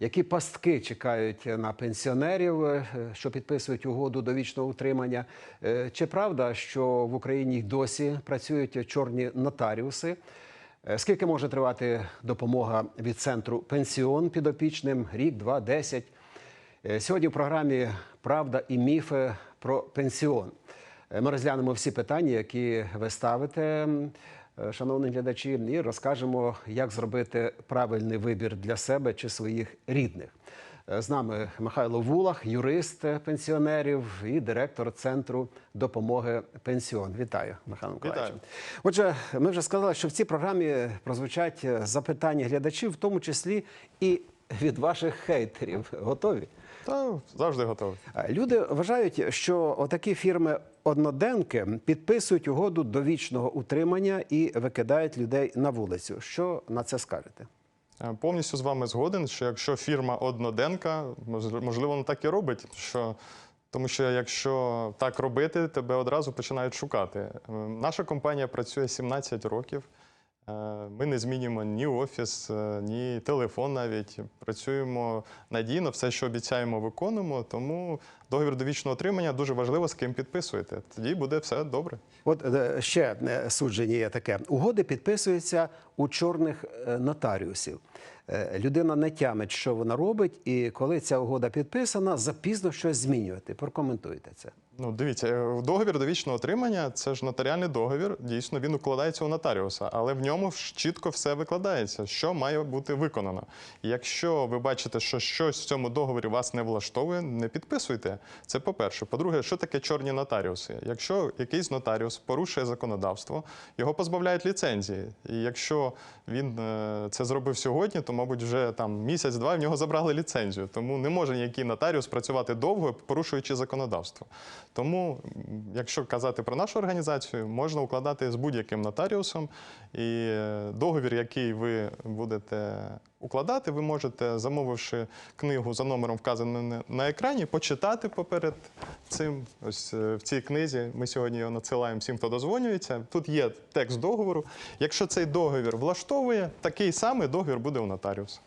Які пастки чекають на пенсіонерів, е, що підписують угоду до вічного утримання? Е, Чи правда, що в Україні досі працюють чорні нотаріуси? Е, Скільки може тривати допомога від центру пенсіон підопічним? Рік, два, десять. Сьогодні в програмі Правда і міфи про пенсіон. Ми розглянемо всі питання, які ви ставите, шановні глядачі, і розкажемо, як зробити правильний вибір для себе чи своїх рідних. Е, З нами Михайло Вулах, юрист е, пенсіонерів і директор центру допомоги пенсіон. Вітаю, Михайло Миколаївич. Отже, ми вже сказали, що в цій програмі прозвучать е, запитання глядачів, в тому числі і від ваших хейтерів. Готові? Та завжди готовий. Е, Люди вважають, що отакі фірми одноденки підписують угоду до вічного утримання і викидають людей на вулицю. Що на це скажете? Е, Повністю з вами згоден, що якщо фірма одноденка, мож- можливо, вона так і робить. Що, тому що якщо так робити, тебе одразу починають шукати. Наша компанія працює 17 років. Е, Ми не змінюємо ні офіс, е, ні телефон навіть. Працюємо надійно, все, що обіцяємо, виконуємо. Тому договір до вічного отримання дуже важливо, з ким підписуєте. Тоді буде все добре. От е, ще судження є таке: угоди підписуються у чорних нотаріусів. Людина не тямить, що вона робить, і коли ця угода підписана, запізно щось змінювати. Прокоментуйте це. Ну, дивіться, е, договір довічного отримання це ж нотаріальний договір. Дійсно, він укладається у нотаріуса, але в ньому ж чітко все викладається, що має бути виконано. Якщо ви бачите, що щось в цьому договорі вас не влаштовує, не підписуйте. Це по-перше. По-друге, що таке чорні нотаріуси? Якщо якийсь нотаріус порушує законодавство, його позбавляють ліцензії. І якщо він е, це зробив сьогодні, то, мабуть, вже там місяць-два в нього забрали ліцензію. Тому не може ніякий нотаріус працювати довго, порушуючи законодавство. Тому, якщо казати про нашу організацію, можна укладати з будь-яким нотаріусом, і е, договір, який ви будете укладати, ви можете, замовивши книгу за номером, вказаним на- екрані, почитати поперед цим. Ось е, в цій книзі ми сьогодні його надсилаємо всім, хто дозвонюється. Тут є текст договору. Якщо цей договір влаштовує, такий самий договір буде у нотаріуса.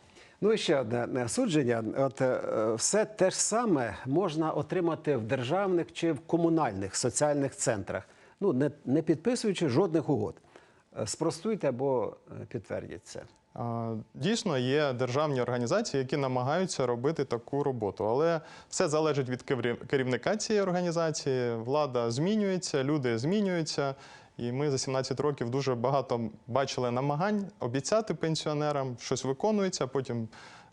Ну і ще одне судження. От е, все те ж саме можна отримати в державних чи в комунальних соціальних центрах, ну не, не підписуючи жодних угод. Е, Спростуйте або е, підтвердіть це. Дійсно, є державні організації, які намагаються робити таку роботу, але все залежить від керів- керівника цієї організації. Влада змінюється, люди змінюються. І ми за 17 років дуже багато бачили намагань обіцяти пенсіонерам, щось виконується, потім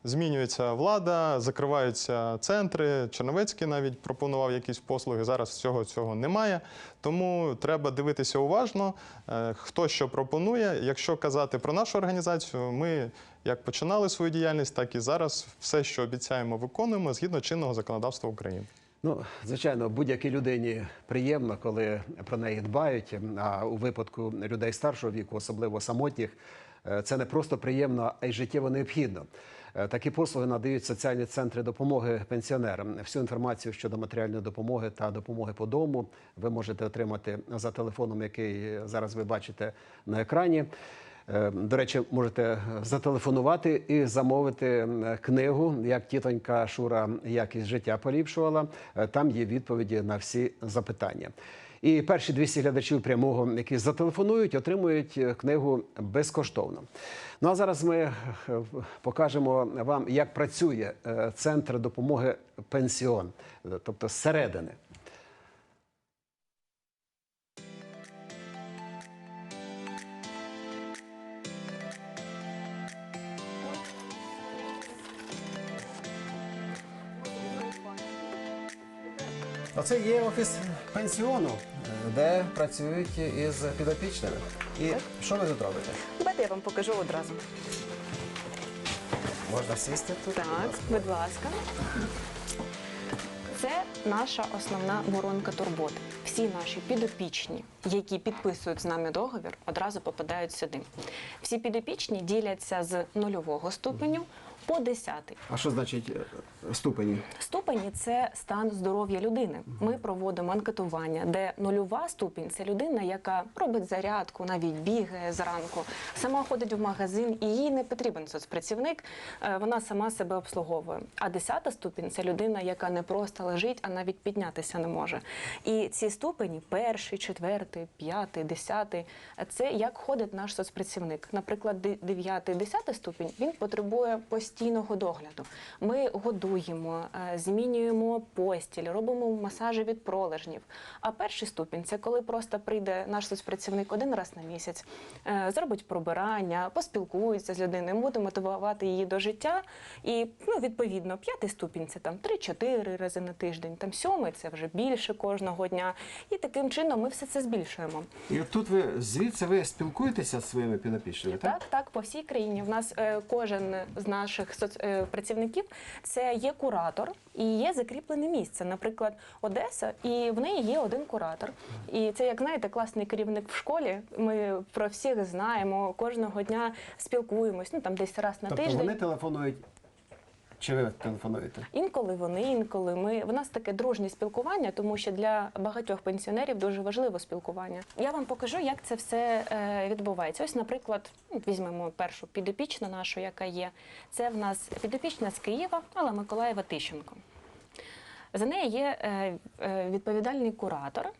змінюється влада, закриваються центри. Черновецький навіть пропонував якісь послуги. Зараз всього цього немає. Тому треба дивитися уважно, е, хто що пропонує. Якщо казати про нашу організацію, ми як починали свою діяльність, так і зараз все, що обіцяємо, виконуємо згідно чинного законодавства України. Ну, звичайно, будь-якій людині приємно, коли про неї дбають. А у випадку людей старшого віку, особливо самотніх, е, це не просто приємно, а й життєво необхідно. Е, Такі послуги надають соціальні центри допомоги пенсіонерам. Всю інформацію щодо матеріальної допомоги та допомоги по дому ви можете отримати за телефоном, який зараз ви бачите на екрані. Е, До речі, можете зателефонувати і замовити книгу, як тітонька Шура якість життя поліпшувала. Е, Там є відповіді на всі запитання. І перші 200 глядачів прямого, які зателефонують, отримують е, книгу безкоштовно. Ну а зараз ми е, покажемо вам, як працює е, центр допомоги пенсіон, е, тобто зсередини. Оце є офіс пенсіону, де працюють із підопічними. І що ви тут робите? Давайте я вам покажу одразу. Можна сісти тут? Так, будь ласка. Це наша основна воронка турботи. Всі наші підопічні, які підписують з нами договір, одразу попадають сюди. Всі підопічні діляться з нульового ступеню по десятий. А що значить е, ступені? Ступені це стан здоров'я людини. Ми проводимо анкетування, де нульова ступінь це людина, яка робить зарядку, навіть бігає зранку, сама ходить в магазин, і їй не потрібен соцпрацівник. е, Вона сама себе обслуговує. А десята ступінь це людина, яка не просто лежить, а навіть піднятися не може. І ці ступені перший, четвертий, п'ятий, десятий це як ходить наш соцпрацівник. Наприклад, де- дев'ятий, десятий ступінь він потребує постійного догляду. Ми годуємо, е, змінюємо постіль, робимо масажі від пролежнів. А перший ступінь це коли просто прийде наш соцпрацівник один раз на місяць, е, зробить пробирання, поспілкується з людиною, буде мотивувати її до життя. І ну, відповідно, п'ятий ступінь це там 3-4 рази на тиждень, там сьомий це вже більше кожного дня. І таким чином ми все це збільшуємо. І от тут ви звідси ви спілкуєтеся з своїми підопічними, так? Так, так, по всій країні. В нас е, кожен з наших соц... е, працівників це є куратор і є закріплене місце. Наприклад, Одеса, і в неї є один куратор. І це, як знаєте, класний керівник в школі. Ми про всіх знаємо, кожного дня спілкуємось, ну там десь раз на Тобто тиждень. вони телефонують, чи ви телефонуєте? Інколи вони, інколи ми. В нас таке дружнє спілкування, тому що для багатьох пенсіонерів дуже важливо спілкування. Я вам покажу, як це все е, відбувається. Ось, наприклад, візьмемо першу підопічну нашу, яка є. Це в нас підопічна з Києва, Алла Миколаєва Тищенко. За нею є е, е, відповідальний куратор.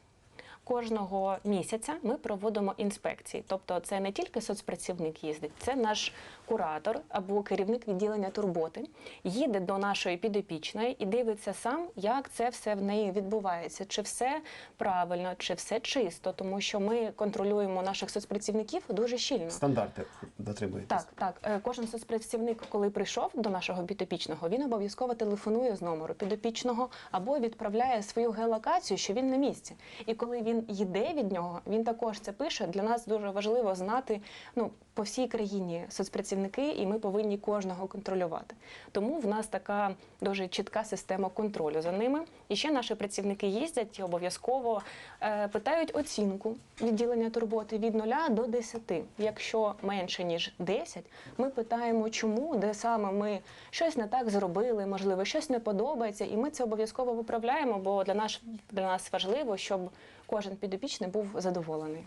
Кожного місяця ми проводимо інспекції. Тобто, це не тільки соцпрацівник їздить, це наш куратор або керівник відділення турботи. Їде до нашої підопічної і дивиться сам, як це все в неї відбувається, чи все правильно, чи все чисто, тому що ми контролюємо наших соцпрацівників дуже щільно. Стандарти дотримуєтесь? Так, так. Е, Кожен соцпрацівник, коли прийшов до нашого підопічного, він обов'язково телефонує з номеру підопічного або відправляє свою геолокацію, що він на місці. І коли він йде від нього, він також це пише. Для нас дуже важливо знати ну по всій країні соцпрацівники, і ми повинні кожного контролювати. Тому в нас така дуже чітка система контролю за ними. І ще наші працівники їздять і обов'язково е, питають оцінку відділення турботи від 0 до 10. Якщо менше ніж 10, ми питаємо, чому, де саме ми щось не так зробили, можливо, щось не подобається, і ми це обов'язково виправляємо, бо для нас для нас важливо, щоб кожен підопічний був задоволений.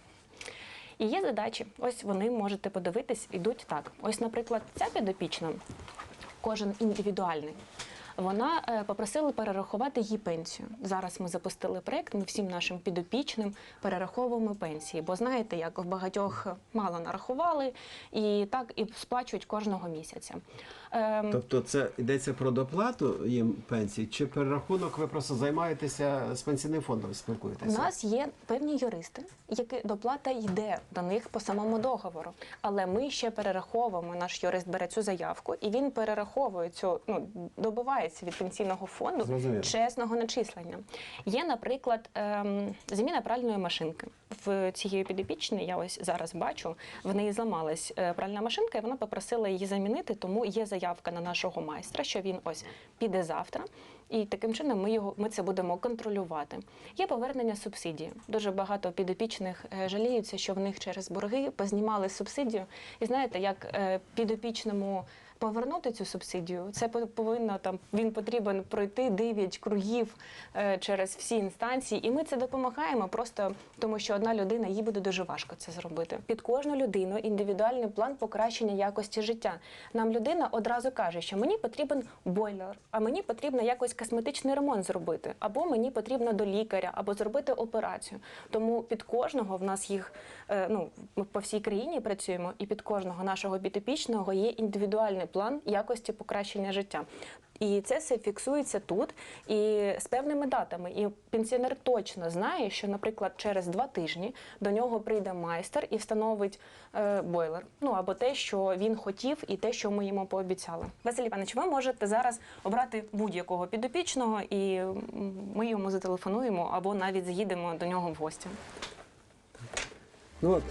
І є задачі. Ось вони можете подивитись, ідуть так. Ось, наприклад, ця підопічна, кожен індивідуальний. Вона е, попросила перерахувати їй пенсію. Зараз ми запустили проект. Ми всім нашим підопічним перераховуємо пенсії. Бо знаєте, як в багатьох мало нарахували, і так і сплачують кожного місяця. Ем, Тобто це йдеться про доплату їм пенсії, чи перерахунок ви просто займаєтеся з пенсійним фондом, Спілкуєтеся? У нас є певні юристи, які доплата йде до них по самому договору. Але ми ще перераховуємо. Наш юрист бере цю заявку, і він перераховує цю, ну добивається від пенсійного фонду Зрозуміло. чесного начислення. Є, наприклад, ем, заміна пральної машинки. В цієї підопічної я ось зараз бачу, в неї зламалась е, пральна машинка, і вона попросила її замінити, тому є заявка на нашого майстра, що він ось піде завтра. І таким чином ми його ми це будемо контролювати. Є повернення субсидії. Дуже багато підопічних е, жаліються, що в них через борги познімали субсидію. І знаєте, як е, підопічному повернути цю субсидію, це по- повинно там він потрібен пройти 9 кругів е, через всі інстанції, і ми це допомагаємо просто тому, що одна людина їй буде дуже важко це зробити. Під кожну людину індивідуальний план покращення якості життя. Нам людина одразу каже, що мені потрібен бойлер, а мені потрібно якось косметичний ремонт зробити, або мені потрібно до лікаря, або зробити операцію. Тому під кожного в нас їх е, ну ми по всій країні працюємо, і під кожного нашого підопічного є індивідуальний план якості покращення життя. І це все фіксується тут і з певними датами. І пенсіонер точно знає, що, наприклад, через два тижні до нього прийде майстер і встановить е, бойлер. Ну або те, що він хотів, і те, що ми йому пообіцяли. Василь Іванович, ви можете зараз обрати будь-якого підопічного, і ми йому зателефонуємо або навіть заїдемо до нього в гості. Ну от,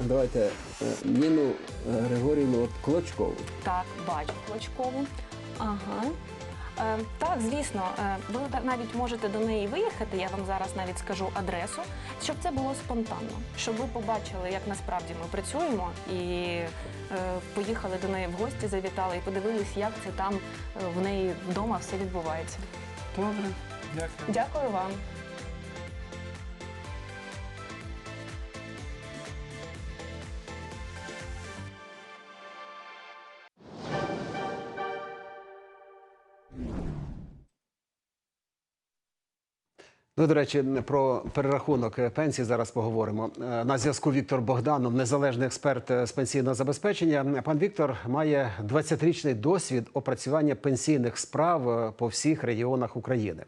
давайте е, Ніну е, Григорівну от Клочкову. Так, бачу Клочкову. Ага. Е, Так, звісно, Е, ви навіть можете до неї виїхати. Я вам зараз навіть скажу адресу, щоб це було спонтанно, щоб ви побачили, як насправді ми працюємо, і е, поїхали до неї в гості, завітали і подивились, як це там е, в неї вдома все відбувається. Добре, дякую. Дякую вам. Ну, до речі, про перерахунок е, пенсій зараз поговоримо. Е, На зв'язку Віктор Богданов, незалежний експерт е, з пенсійного забезпечення. Пан Віктор має 20-річний досвід опрацювання пенсійних справ по всіх регіонах України.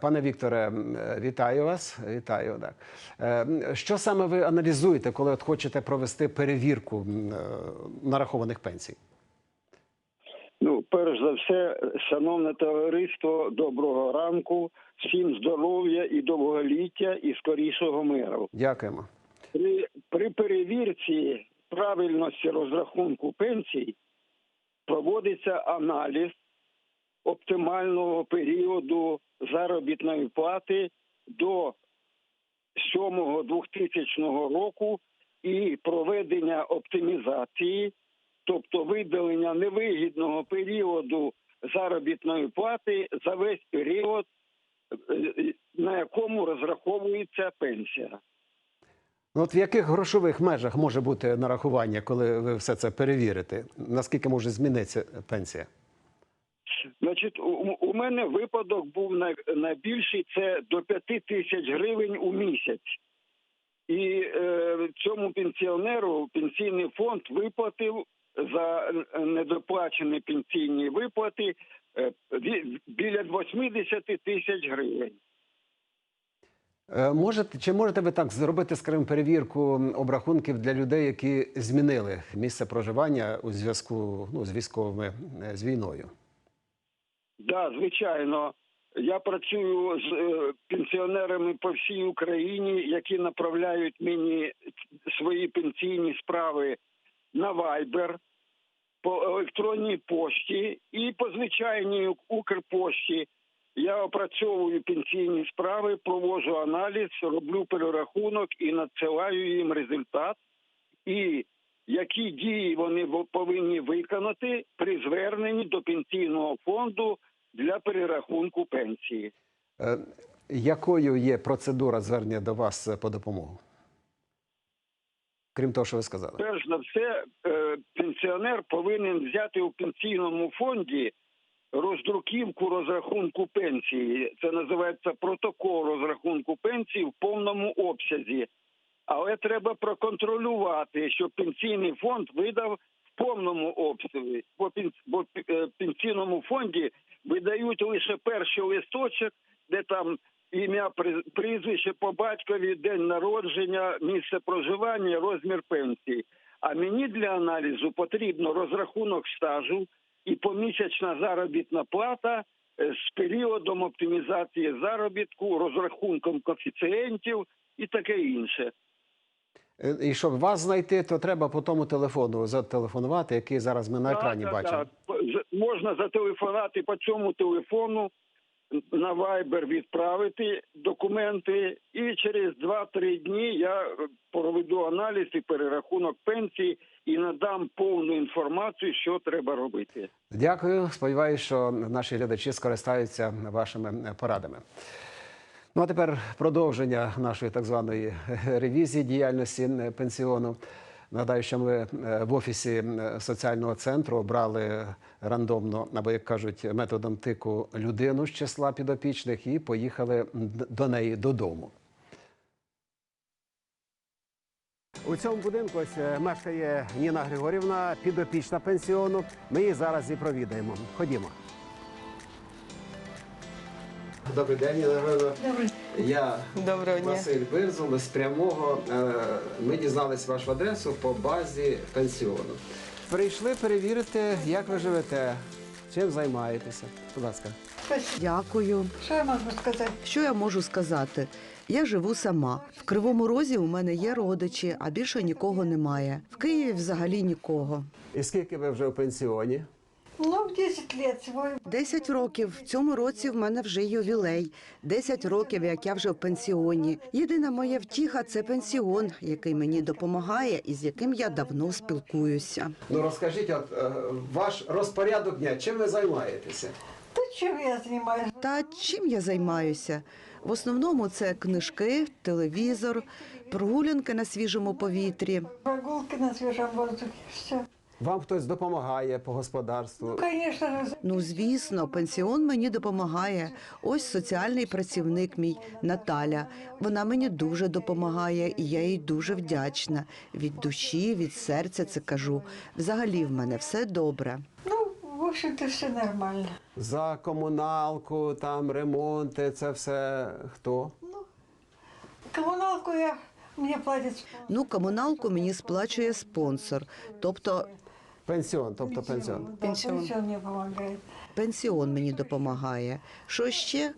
Пане Вікторе, вітаю вас. Вітаю. Так. Що саме ви аналізуєте, коли от хочете провести перевірку нарахованих пенсій? Ну, перш за все, шановне товариство, доброго ранку, всім здоров'я і довголіття і скорішого миру. Дякуємо. При, при перевірці правильності розрахунку пенсій проводиться аналіз оптимального періоду заробітної плати до 7 2000 року і проведення оптимізації, тобто видалення невигідного періоду заробітної плати за весь період, е, на якому розраховується пенсія. Ну, от в яких грошових межах може бути нарахування, коли ви все це перевірите? Наскільки може змінитися пенсія? Значить, у, у мене випадок був най, найбільший це до 5 тисяч гривень у місяць. І е, цьому пенсіонеру пенсійний фонд виплатив за недоплачені пенсійні виплати е, біля 80 тисяч гривень. Е, Можете чи можете ви так зробити, скажімо, перевірку обрахунків для людей, які змінили місце проживання у зв'язку ну, з військовими е, з війною? Да, звичайно. Я працюю з пенсіонерами по всій Україні, які направляють мені свої пенсійні справи на Viber, по електронній пошті і по звичайній Укрпошті. Я опрацьовую пенсійні справи, проводжу аналіз, роблю перерахунок і надсилаю їм результат. І які дії вони повинні виконати при зверненні до пенсійного фонду для перерахунку пенсії. Е, Якою є процедура звернення до вас е, по допомогу? Крім того, що ви сказали. Перш за все, е, пенсіонер повинен взяти у пенсійному фонді роздруківку розрахунку пенсії. Це називається протокол розрахунку пенсії в повному обсязі. Але треба проконтролювати, щоб пенсійний фонд видав в повному обсязі. Бо е, пенсійному фонді видають лише перший листочок, де там ім'я, прізвище по батькові, день народження, місце проживання, розмір пенсії. А мені для аналізу потрібно розрахунок стажу і помісячна заробітна плата е, з періодом оптимізації заробітку, розрахунком коефіцієнтів і таке інше. Е, І щоб вас знайти, то треба по тому телефону зателефонувати, який зараз ми на екрані Так, так, бачимо. так. З- Можна зателефонувати по цьому телефону, на Viber відправити документи, і через 2-3 дні я проведу аналіз і перерахунок пенсії і надам повну інформацію, що треба робити. Дякую. Сподіваюся, що наші глядачі скористаються вашими порадами. Ну а тепер продовження нашої так званої ревізії діяльності пенсіону. Нагадаю, що ми е, в офісі соціального центру обрали рандомно, або як кажуть, методом тику людину з числа підопічних і поїхали до неї додому. У цьому будинку ось е, мешкає Ніна Григорівна, підопічна пенсіону. Ми її зараз і провідаємо. Ходімо. Добрий день, Ніна Григорівна. Добрий. Я Доброго дня. Василь Бирзул з прямого. Е, Ми дізнались вашу адресу по базі пенсіону. Прийшли перевірити, як ви живете, чим займаєтеся. Будь ласка. Дякую. Що я можу сказати? Що я можу сказати? Я живу сама. В Кривому Розі у мене є родичі, а більше нікого немає. В Києві взагалі нікого. І скільки ви вже в пенсіоні? Ну, 10 лет свой. 10 років. В цьому році в мене вже ювілей. 10 років, як я вже в пенсіоні. Єдина моя втіха це пенсіон, який мені допомагає і з яким я давно спілкуюся. Ну розкажіть, от е, ваш розпорядок дня, чим ви займаєтеся? Да чем я занимаюсь? Та чим я займаюся? В основному це книжки, телевізор, прогулянки на свіжому повітрі. Прогулки на свежем воздухе. Все. Вам хтось допомагає по господарству? Ну, Ну, звісно, пенсіон мені допомагає. Ось соціальний працівник мій Наталя. Вона мені дуже допомагає, і я їй дуже вдячна. Від душі, від серця це кажу. Взагалі в мене все добре. ну, в общем-то, все нормально. За комуналку, там ремонти, це все хто? Коммуналку я, мне платит Ну, комуналку мені сплачує спонсор, тобто Пенсіон, тобто пенсіон. Пенсіон. пенсион мне помогает. пенсіон мені допомагає. Що ще?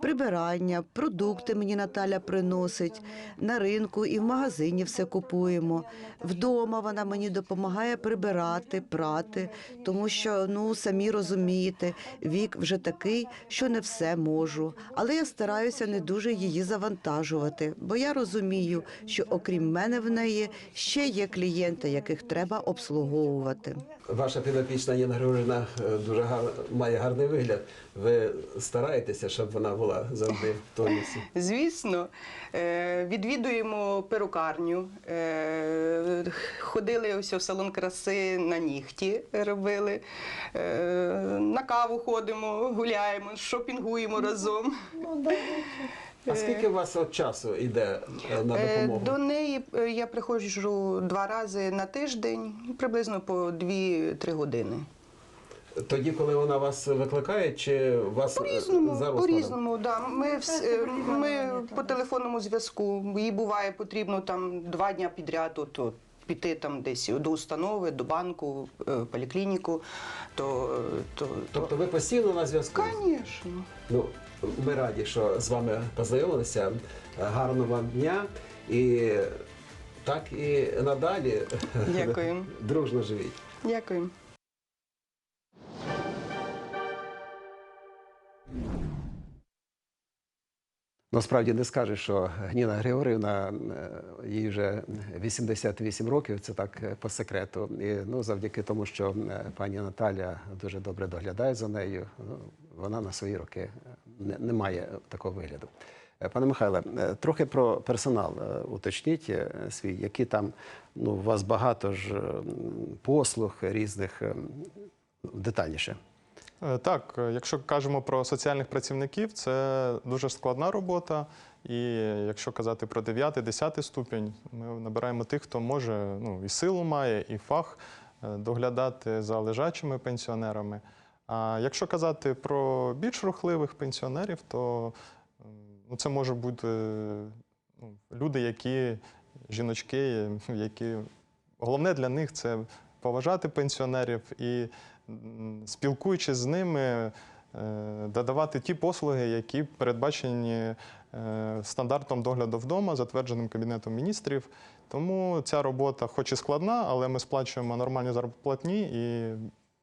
Прибирання, продукти мені Наталя приносить. На ринку і в магазині все купуємо. Вдома вона мені допомагає прибирати, прати, тому що, ну, самі розумієте, вік вже такий, що не все можу. Але я стараюся не дуже її завантажувати, бо я розумію, що окрім мене в неї ще є клієнти, яких треба обслуговувати. Ваша підопічна Ніна Григорівна е, дуже гар... має гарний вигляд. Ви стараєтеся, щоб вона була завжди в тонусі? Звісно, Е, відвідуємо перукарню, е, ходили ось в салон краси на нігті робили, е, на каву ходимо, гуляємо, шопінгуємо разом. А скільки у вас от часу йде на допомогу? До неї я приходжу два рази на тиждень, приблизно по 2-3 години. Тоді, коли вона вас викликає, чи вас е, По-різному, за по-різному, да. Ми, вс- е, ми по телефонному зв'язку. Їй буває потрібно там два дня підряд от, от, піти там десь до установи, до банку, е, поліклініку. То, то, Тобто ви постійно на зв'язку? Звісно. Ну, ми раді, що з вами познайомилися. Гарного вам дня і так і надалі. Дякую. Дружно живіть. Дякую. Насправді не скажеш, що Ніна Григорівна, е, їй вже 88 років, це так е, по секрету. І ну, завдяки тому, що е, пані Наталя дуже добре доглядає за нею, ну, вона на свої роки не, не має такого вигляду. Пане Михайле, трохи про персонал уточніть свій, які там ну, у вас багато ж послуг різних е, детальніше. Е, Так, е, якщо кажемо про соціальних працівників, це дуже складна робота. І якщо казати про 9-10 ступінь, ми набираємо тих, хто може ну, і силу має, і фах е, доглядати за лежачими пенсіонерами. А якщо казати про більш рухливих пенсіонерів, то ну, це може бути ну, люди, які жіночки, які головне для них це поважати пенсіонерів і спілкуючись з ними, е, додавати ті послуги, які передбачені е, стандартом догляду вдома, затвердженим Кабінетом міністрів. Тому ця робота, хоч і складна, але ми сплачуємо нормальні зарплатні, і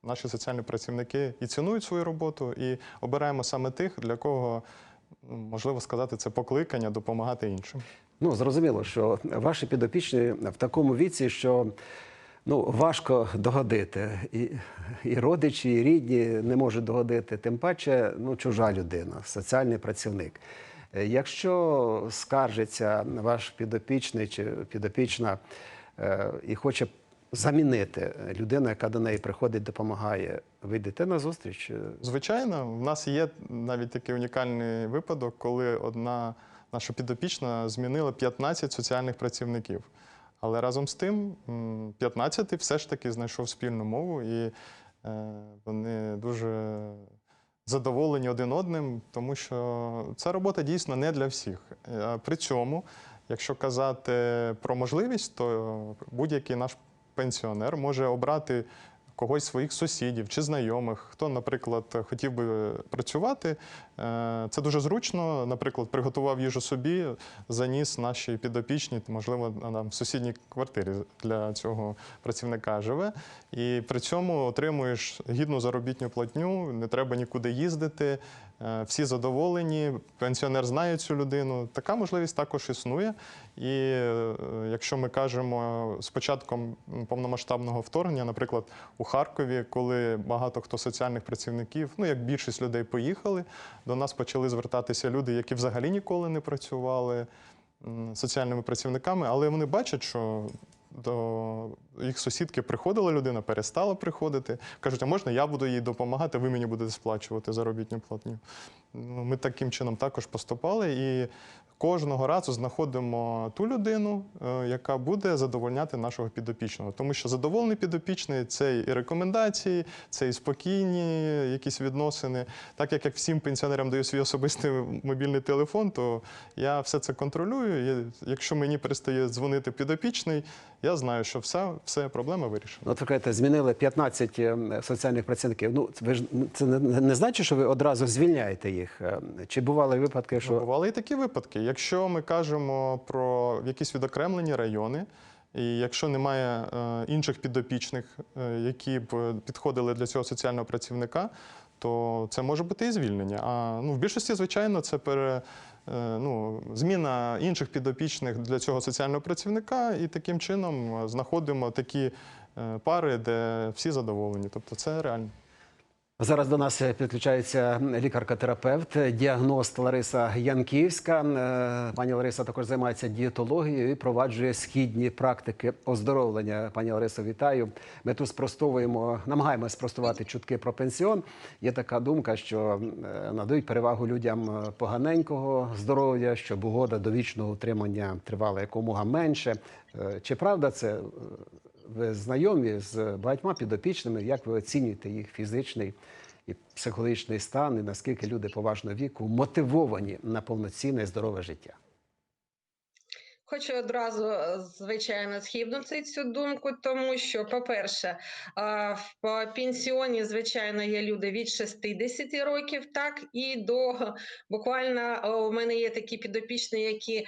наші соціальні працівники і цінують свою роботу, і обираємо саме тих, для кого ну, можливо сказати, це покликання допомагати іншим. Ну, зрозуміло, що ваші підопічні в такому віці, що ну, важко догодити. І, і родичі, і рідні не можуть догодити, тим паче ну, чужа людина, соціальний працівник. Е, Якщо скаржиться ваш підопічний чи підопічна е, і хоче замінити людину, яка до неї приходить, допомагає, ви йдете на зустріч? Звичайно, в нас є навіть такий унікальний випадок, коли одна наша підопічна змінила 15 соціальних працівників. Але разом з тим, 15 все ж таки знайшов спільну мову, і е, вони дуже задоволені один одним, тому що ця робота дійсно не для всіх. При цьому, якщо казати про можливість, то будь-який наш пенсіонер може обрати когось своїх сусідів чи знайомих, хто, наприклад, хотів би працювати. Е, Це дуже зручно. Наприклад, приготував їжу собі, заніс нашій підопічній, можливо, в сусідній квартирі для цього працівника живе. І при цьому отримуєш гідну заробітну платню, не треба нікуди їздити. Е, Всі задоволені, пенсіонер знає цю людину. Така можливість також існує. І е, якщо ми кажемо з початком повномасштабного вторгнення, наприклад, у Харкові, коли багато хто соціальних працівників, ну як більшість людей поїхали, до нас почали звертатися люди, які взагалі ніколи не працювали соціальними працівниками, але вони бачать, що до їх сусідки приходила людина, перестала приходити. Кажуть, а можна я буду їй допомагати, ви мені будете сплачувати заробітну платню. Ну, Ми таким чином також поступали і кожного разу знаходимо ту людину, е, яка буде задовольняти нашого підопічного. Тому що задоволений підопічний це і рекомендації, це і спокійні якісь відносини. Так як, як всім пенсіонерам даю свій особистий мобільний телефон, то я все це контролюю. Якщо мені перестає дзвонити підопічний, я знаю, що все, все проблема вирішена. Ну, От ви кажете, змінили 15 е, соціальних працівників. Ну, ви ж це не, не значить, що ви одразу звільняєте їх. Е, Чи бували випадки, що Ну, Бували і такі випадки. Якщо ми кажемо про якісь відокремлені райони, і якщо немає е, інших підопічних, е, які б е, підходили для цього соціального працівника, то це може бути і звільнення. А ну, в більшості, звичайно, це пере, ну, зміна інших підопічних для цього соціального працівника, і таким чином е, знаходимо такі е, пари, де всі задоволені. Тобто це реально. Зараз до нас підключається лікарка-терапевт, діагност Лариса Янківська. Е, Пані Лариса також займається дієтологією і проваджує східні практики оздоровлення. Пані Ларисо, вітаю. Ми тут спростовуємо, намагаємося спростувати чутки про пенсіон. Є така думка, що е, надають перевагу людям е, поганенького здоров'я, щоб угода до вічного утримання тривала якомога менше. Е, Чи правда це? Ви знайомі з багатьма підопічними, як ви оцінюєте їх фізичний і психологічний стан, і наскільки люди поважного віку мотивовані на повноцінне здорове життя? Хочу одразу, е, звичайно, схибнути цю думку, тому що, по-перше, в пенсіоні, звичайно, є люди від 60 років, так і до буквально е, у мене є такі підопічні, які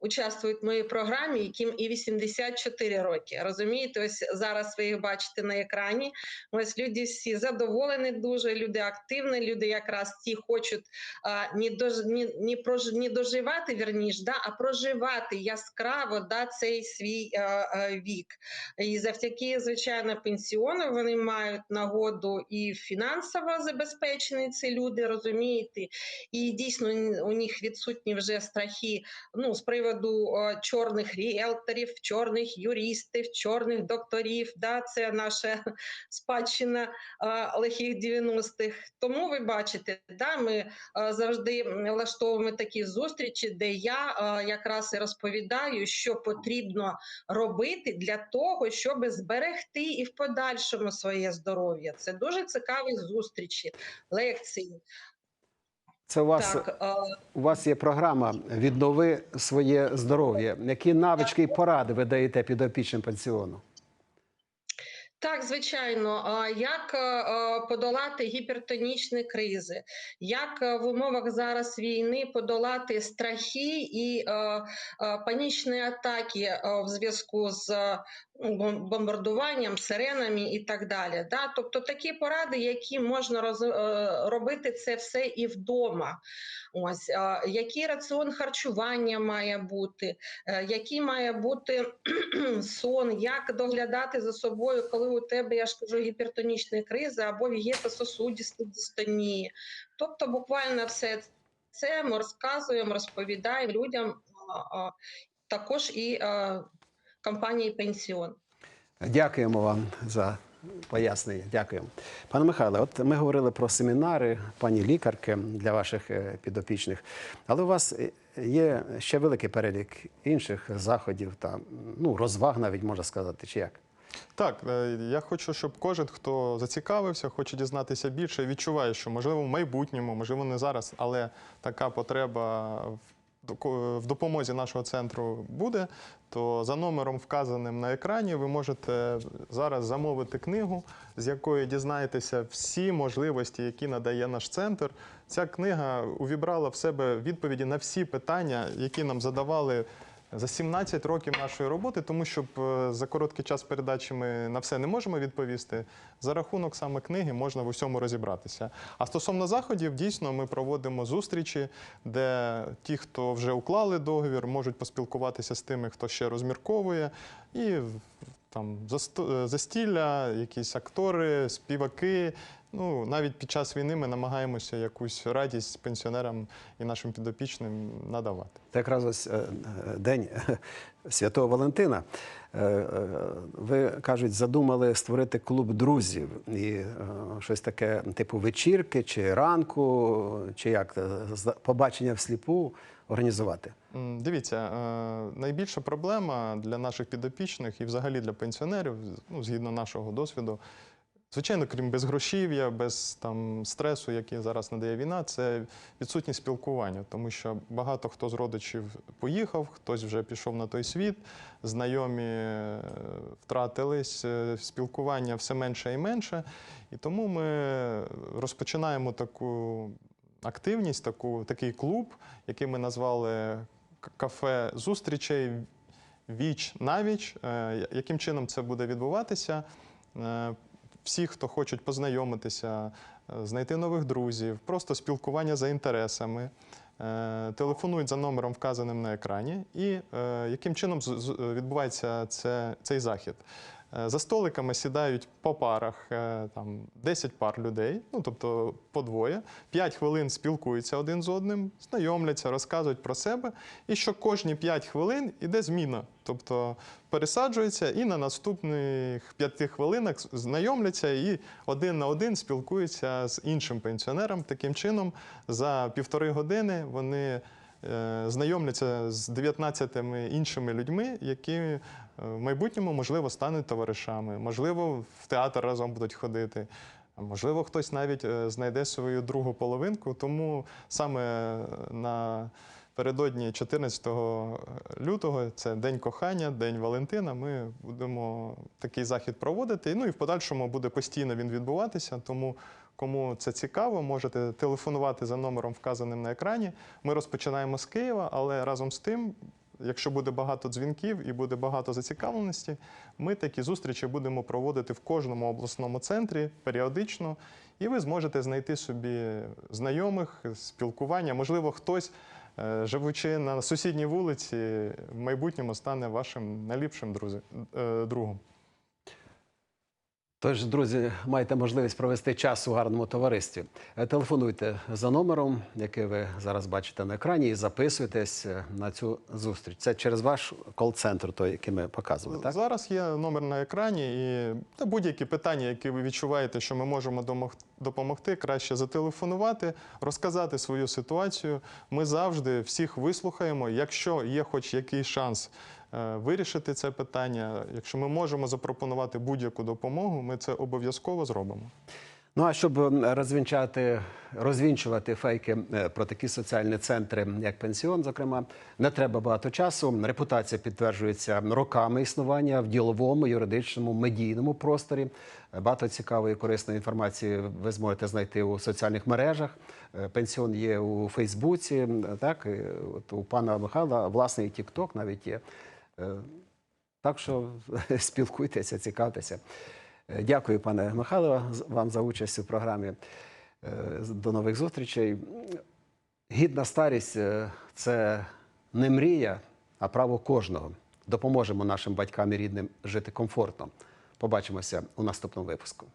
участвують в моїй програмі, яким і 84 роки. Розумієте, ось зараз ви їх бачите на екрані. Ось люди всі задоволені дуже, люди активні, люди якраз ті хочуть не, дож, не, не, прож, не доживати, вірніш, да, а проживати яскраво да, цей свій е, е, вік. І завдяки, звичайно, пенсіону вони мають нагоду і фінансово забезпечені ці люди, розумієте, і дійсно у них відсутні вже страхи ну, з приводу чорних ріелторів, чорних юристів, чорних докторів. Да, це наша спадщина е, лихих 90-х. Тому ви бачите, да, ми завжди влаштовуємо такі зустрічі, де я якраз і розповідаю, що потрібно робити для того, щоб зберегти і в подальшому своє здоров'я. Це дуже цікаві зустрічі, лекції. Це у вас Так, е, у вас є програма Віднови своє здоров'я. Які навички і поради ви даєте підопічним пенсіону? Так, звичайно, як е, е, подолати гіпертонічні кризи, як е, в умовах зараз війни подолати страхи і панічні атаки в зв'язку з бомбардуванням, сиренами і так далі. Да? Тобто такі поради, які можна роз, е, робити це все і вдома. Ось який раціон харчування має бути, е, який має бути сон, як доглядати за собою, коли у тебе, я ж кажу, гіпертонічна криза або вігетососудисті дистонії. Тобто, буквально все це ми розказуємо, розповідаємо людям, також і компанії Пенсіон. Дякуємо вам за пояснення. Дякуємо. Пане Михайле, от ми говорили про семінари, пані лікарки для ваших е, підопічних, але у вас е, є ще великий перелік інших заходів та ну, розваг, навіть можна сказати, чи як? Так, е, я хочу, щоб кожен, хто зацікавився, хоче дізнатися більше, відчуває, що можливо в майбутньому, можливо, не зараз, але така потреба в в допомозі нашого центру буде, то за номером, вказаним на екрані, ви можете зараз замовити книгу, з якої дізнаєтеся всі можливості, які надає наш центр. Ця книга увібрала в себе відповіді на всі питання, які нам задавали. За 17 років нашої роботи, тому що е, за короткий час передачі ми на все не можемо відповісти. За рахунок саме книги можна в усьому розібратися. А стосовно заходів, дійсно ми проводимо зустрічі, де ті, хто вже уклали договір, можуть поспілкуватися з тими, хто ще розмірковує, і там е, застілля, якісь актори, співаки. Ну, навіть під час війни ми намагаємося якусь радість пенсіонерам і нашим підопічним надавати. Це якраз ось е, е, день Святого Валентина. Е, е, Ви кажуть, задумали створити клуб друзів і е, щось таке, типу вечірки, чи ранку, чи як е, побачення всліпу організувати. Дивіться, е, найбільша проблема для наших підопічних і взагалі для пенсіонерів, ну, згідно нашого досвіду, звичайно, крім безгрошів'я, без там, стресу, який зараз надає війна, це відсутність спілкування, тому що багато хто з родичів поїхав, хтось вже пішов на той світ, знайомі е, втратились, е, спілкування все менше і менше. І тому ми розпочинаємо таку активність, таку, такий клуб, який ми назвали кафе зустрічей віч навіч. Е, Яким чином це буде відбуватися? Всі, хто хочуть познайомитися, е, знайти нових друзів, просто спілкування за інтересами. е, Телефонують за номером, вказаним на екрані, і е, яким чином відбувається це, цей захід. Е, За столиками сідають по парах е, там 10 пар людей, ну тобто по двоє, 5 хвилин спілкуються один з одним, знайомляться, розказують про себе. І що кожні 5 хвилин іде зміна. Тобто пересаджуються і на наступних 5 хвилинах знайомляться і один на один спілкуються з іншим пенсіонером. Таким чином, за півтори години вони е, знайомляться з 19 іншими людьми, які в майбутньому, можливо, стануть товаришами, можливо, в театр разом будуть ходити. Можливо, хтось навіть е, знайде свою другу половинку, тому саме на передодні 14 лютого, це День кохання, День Валентина. Ми будемо такий захід проводити. Ну і в подальшому буде постійно він відбуватися. Тому кому це цікаво, можете телефонувати за номером, вказаним на екрані. Ми розпочинаємо з Києва, але разом з тим. Якщо буде багато дзвінків і буде багато зацікавленості, ми такі зустрічі будемо проводити в кожному обласному центрі періодично, і ви зможете знайти собі знайомих, спілкування. Можливо, хтось, е, живучи на сусідній вулиці, в майбутньому стане вашим найліпшим е, другом. Тож, друзі, маєте можливість провести час у гарному товаристві. Е, Телефонуйте за номером, який ви зараз бачите на екрані, і записуйтесь е, на цю зустріч. Це через ваш кол-центр, той, який ми показували, так? Зараз є номер на екрані, і та будь-які питання, які ви відчуваєте, що ми можемо допомогти, краще зателефонувати, розказати свою ситуацію. Ми завжди всіх вислухаємо. Якщо є хоч якийсь шанс вирішити це питання, якщо ми можемо запропонувати будь-яку допомогу, ми це обов'язково зробимо. Ну а щоб розвінчати, розвінчувати фейки е, про такі соціальні центри, як пенсіон, зокрема, не треба багато часу. Репутація підтверджується роками існування в діловому, юридичному, медійному просторі. Е, Багато цікавої корисної інформації ви зможете знайти у соціальних мережах. Е, Пенсіон є у Фейсбуці, так от у пана Михайла власний Тікток навіть є. Е, Так що спілкуйтеся, цікавтеся. Е, Дякую, пане Михайло, вам за участь у програмі. Е, До нових зустрічей. Гідна старість це не мрія, а право кожного. Допоможемо нашим батькам і рідним жити комфортно. Побачимося у наступному випуску.